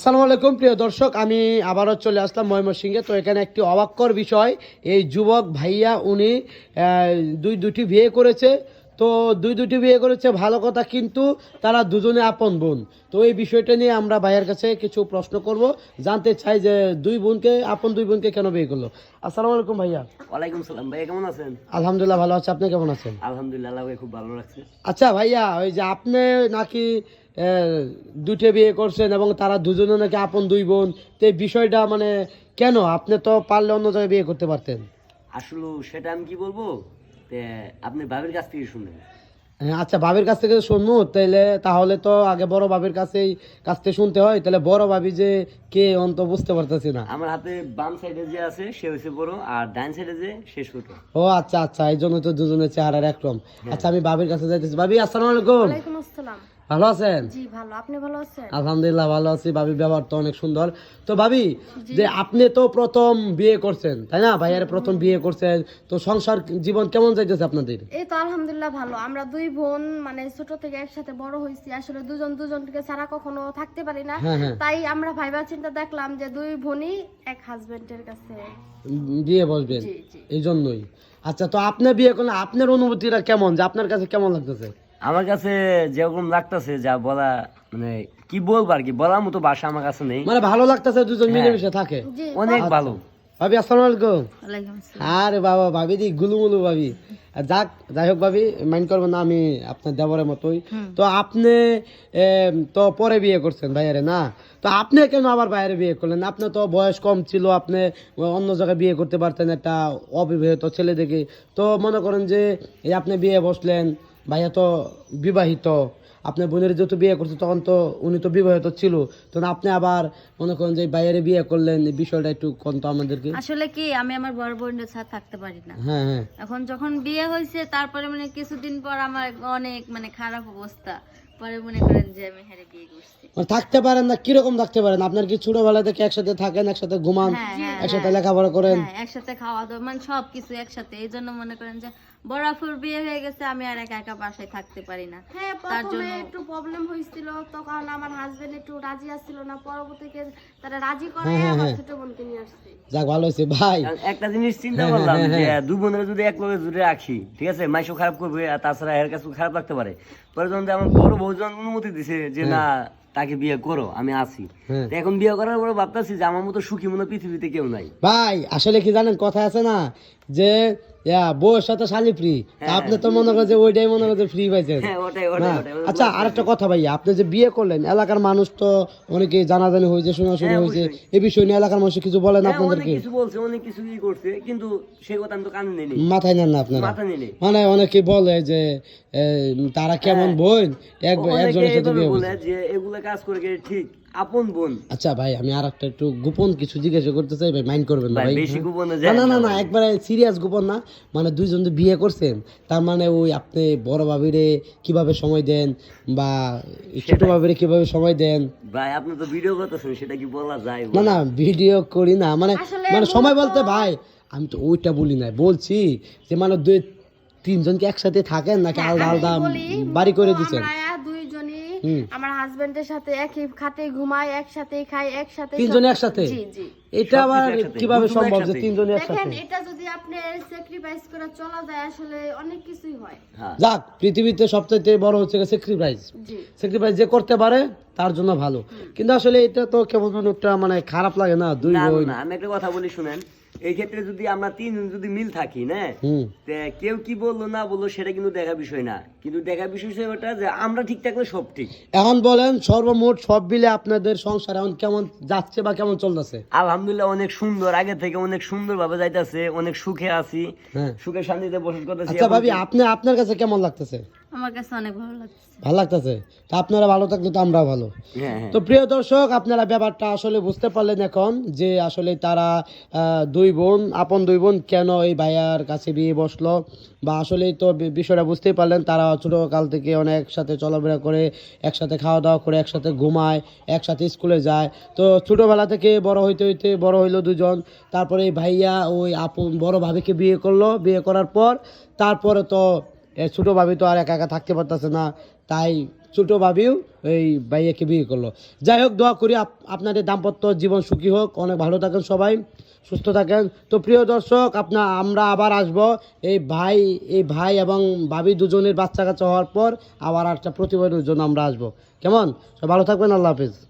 আসসালামু আলাইকুম, প্রিয় দর্শক। আমি আবারও চলে আসলাম ময়মনসিংহে। তো এখানে একটি অবাক্কর বিষয়। এই যুবক ভাইয়া, উনি দুই দুটি বিয়ে করেছে। তো দুই দুটি বিয়ে করেছে ভালো কথা কিন্তু তারা দুজনে আপন বোন। তো এই বিষয়টা নিয়ে আমরা ভাইয়ের কাছে কিছু প্রশ্ন করব। জানতে চাই যে দুই বোনকে আপন দুই বোনকে কেন বিয়ে করল? আসসালামু আলাইকুম ভাইয়া। ওয়ালাইকুম সালাম ভাইয়া কেমন আছেন? আলহামদুলিল্লাহ ভালো আছে আপনি কেমন আছেন? আলহামদুলিল্লাহ খুব ভালো লাগছে। আচ্ছা ভাইয়া ওই যে আপনি নাকি দুটো বিয়ে করছেন এবং তারা দুজনে নাকি আপন দুই বোন তো এই বিষয়টা মানে কেন? আপনি তো পারলে অন্য জায়গায় বিয়ে করতে পারতেন। আসলে সেটা আমি কি বলব? আপনি বাবির কাছ থেকে শুনেন হ্যাঁ, আচ্ছা বাবির কাছ থেকে শুনব তাইলে তাহলে তো আগে বড় বাবির কাছেই কাছ থেকে শুনতে হয় তাহলে বড় ভাবি যে কে অন্ত বুঝতে পারতেছি না। আমার হাতে বাম সাইডে যে আছে সে হচ্ছে বড় আর ডান সাইডে যে সে ছোট। ও আচ্ছা আচ্ছা এই জন্য তো দুজনের চেহারার একরকম আচ্ছা আমি বাবির কাছে যাইতেছি। ভাবি আসসালামু আলাইকুম। ওয়ালাইকুম আসসালাম। ভালো আছেন? জি ভালো। আপনি ভালো আছেন? আলহামদুলিল্লাহ ভালো আছি। ভাবি ব্যবহার তো অনেক সুন্দর। তো ভাবি যে আপনি তো প্রথম বিয়ে করছেন তাই না? ভাইয়ার প্রথম বিয়ে করছেন তো সংসার জীবন কেমন যাইতেছে আপনাদের? এই তো আলহামদুলিল্লাহ ভালো। আমরা দুই বোন মানে ছোট থেকে একসাথে বড় হয়েছি আসলে দুজন দুজনকে ছাড়া কখনো থাকতে পারি না। হ্যাঁ হ্যাঁ। তাই আমরা ভাইবা চিন্তা দেখলাম যে দুই বোনই এক হাজবেন্ডের কাছে বিয়ে বসবেন। এই জন্যই আচ্ছা তো আপনি বিয়ে করলে আপনার অনুভূতিটা কেমন? যে আপনার কাছে কেমন লাগতেছে? আমার কাছে যেরকম লাগতেছে যা বলা মানে কি বলব আর কি বলার মতো ভাষা আমার কাছে নেই। মানে ভালো লাগতেছে দুজন মিলেমিশে থাকে। অনেক ভালো। ভাবি আসসালামু আলাইকুম। ওয়ালাইকুম আসসালাম। আরে বাবা ভাবি দি গুলুমুলু ভাবি। যাক যাই হোক ভাবি মাইন্ড করবেন না আমি আপনার দেবরের মতোই। তো আপনি তো পরে বিয়ে করছেন ভাইয়ারে না? তো আপনি কেন আবার বাইরে বিয়ে করলেন? আপনার তো বয়স কম ছিল আপনি অন্য জায়গায় বিয়ে করতে পারতেন একটা অবিবাহিত ছেলে দেখে। তো মনে করেন যে এই আপনি বিয়ে বসলেন ভাইয়া তো বিবাহিত আপনার বোনের যেহেতু বিয়ে করছে তখন তো উনি তো বিবাহিত ছিল। তখন আপনি আবার মনে করেন যে বাইরে বিয়ে করলেন বিষয়টা একটু কোন তো আমাদেরকে? আসলে কি আমি আমার বড় বোনের ছাড়া থাকতে পারি না। হ্যাঁ হ্যাঁ। এখন যখন বিয়ে হয়েছে তারপরে মানে কিছুদিন পর আমার অনেক মানে খারাপ অবস্থা। পরে মনে করেন যে আমি হেরে বিয়ে করছি। মানে থাকতে পারেন না কীরকম থাকতে পারেন? আপনার কি ছোটবেলা থেকে একসাথে থাকেন একসাথে ঘুমান হ্যাঁ, হ্যাঁ, একসাথে লেখাপড়া করেন? হ্যাঁ একসাথে খাওয়া দাওয়া মানে সবকিছু একসাথে। এই জন্য মনে করেন যে বরাফুর বিয়ে হয়ে গেছে আমি আর একা একা বাসায় থাকতে পারি না। হ্যাঁ তার প্রথমে জন্য- একটু প্রবলেম হয়েছিল তখন আমার হাজবেন্ড একটু রাজি আসছিল না পরবর্তীতে তারা রাজি করে আমার। ছোট বোনকে নিয়ে আসছে। যাক ভালো হয়েছে ভাই। একটা জিনিস চিন্তা হ্যাঁ, করলাম হ্যাঁ, যে হ্যাঁ। দুই বোনের যদি এক লগে জুড়ে রাখি ঠিক আছে মাইশো খারাপ করবে আর তাছাড়া এর কাছে খারাপ লাগতে পারে। পরে যখন যে আমার বড় বউজন অনুমতি দিছে যে না তাকে বিয়ে করো আমি আছি। হ্যাঁ। এখন বিয়ে করার পরে ভাবতেছি যে আমার মতো সুখী মনে পৃথিবীতে কেউ নাই। ভাই আসলে কি জানেন কথা আছে না যে বউয়ের সাথে শালি ফ্রি আপনি তো মনে করেন যে ওইটাই মনে করেন ফ্রি পাইছেন। হ্যাঁ ওটাই আচ্ছা আরেকটা কথা ভাই আপনি যে বিয়ে করলেন এলাকার মানুষ তো অনেকে জানাজানি হয়েছে হ্যাঁ, হয়েছে এই বিষয় নিয়ে এলাকার মানুষ কিছু বলেন হ্যাঁ, আপনাদেরকে? কিছু বলছে অনেক কিছু ই করছে কিন্তু সেই কথা আমি তো কানে নেই। মাথায় নেন না আপনারা। মানে অনেকে বলে যে তারা কেমন বোন? একজনের সাথে এইভাবে বিয়ে বলে যে এগুলা কাজ করে ঠিক। আপন বোন। আচ্ছা ভাই আমি আর একটা একটু গোপন কিছু জিজ্ঞাসা করতে চাই ভাই মাইন্ড করবেন না ভাই বেশি গোপনে না যায় না না না একবারে সিরিয়াস গোপন না। মানে দুইজন তো বিয়ে করছেন তার মানে ওই আপনি বড় ভাবিরে কীভাবে সময় দেন বা ছোট ভাবিরে কীভাবে সময় দেন? ভাই আপনি তো ভিডিও করতেছেন সেটা কি বলা যায় না না ভিডিও করি না। মানে মানে সময় বলতে ভাই আমি তো ওইটা বলি না বলছি যে মানে দুই তিনজনকে একসাথে থাকেন নাকি আলাদা আলাদা বাড়ি করে দিচ্ছেন? আমরা হাজবেন্ডের সাথে একই খাটে ঘুমাই একসাথে খাই একসাথে তিনজনে সব- একসাথে? জি জি। এটা আবার কীভাবে সম্ভব যে তিনজন একসাথে। দেখেন এটা যদি আপনি স্যাক্রিফাইস করে চলা যায় আসলে অনেক কিছুই হয়। হ্যাঁ। যাক পৃথিবীতে সবচেয়ে বড় হচ্ছে স্যাক্রিফাইস জি। স্যাক্রিফাইস যে করতে পারে তার জন্য ভালো। কিন্তু আসলে এটা তো একটা মানে খারাপ লাগে না দুই না বোন। না আমি একটা কথা বলি শুনেন। এই ক্ষেত্রে যদি আমরা তিনজন যদি মিল থাকি না? কেউ কি বলল না বলল সেটা কিন্তু দেখা বিষয় না। কিন্তু দেখা বিষয় হচ্ছে ওটা যে আমরা ঠিক থাকলে সব ঠিক। এখন বলেন সর্বমোট সব মিলে আপনাদের সংসার এখন কেমন যাচ্ছে বা কেমন চলতেছে? আলহামদুলিল্লাহ অনেক সুন্দর। আগে থেকে অনেক সুন্দর ভাবে যাইতেছে অনেক সুখে আছি। হ্যাঁ। সুখে শান্তিতে বসত করতেছি। আচ্ছা ভাবি আপনি আপনার কাছে কেমন লাগতেছে? আমার কাছে অনেক ভালো লাগছে ভালো লাগতেছে? তা আপনারা ভালো থাকলে তো আমরা ভালো। তো প্রিয় দর্শক আপনারা ব্যাপারটা আসলে বুঝতে পারলেন এখন যে আসলে তারা আহ, দুই বোন আপন দুই বোন কেন এই ভাইয়ার কাছে বিয়ে বসল? বা আসলে তো বিষয়টা বুঝতেই পারলেন তারা ছোটকাল থেকে অনেক একসাথে চলাফেরা করে একসাথে খাওয়া দাওয়া করে একসাথে ঘুমায় একসাথে স্কুলে যায়। তো ছোটবেলা থেকে বড় হইতে হইতে বড় হইল দুজন তারপরে ভাইয়া ওই আপন বড় ভাবিকে বিয়ে করল। বিয়ে করার পর তারপরে তো ছোট ভাবি তো আর একা একা থাকতে পারতেছে না। তাই ছোটো ভাবিও এই ভাইয়াকে বিয়ে করল। যাই হোক, দোয়া করি আপ- আপনাদের দাম্পত্য জীবন সুখী হোক। অনেক ভালো থাকেন সবাই, সুস্থ থাকেন। তো প্রিয় দর্শক আপনার আমরা আবার আসব এই ভাই এই ভাই এবং ভাবি দুজনের বাচ্চা কাচ্চা হওয়ার পর আবার একটা প্রতিবেদনের জন্য আমরা আসব। কেমন? সব ভালো থাকবেন, আল্লাহ হাফিজ।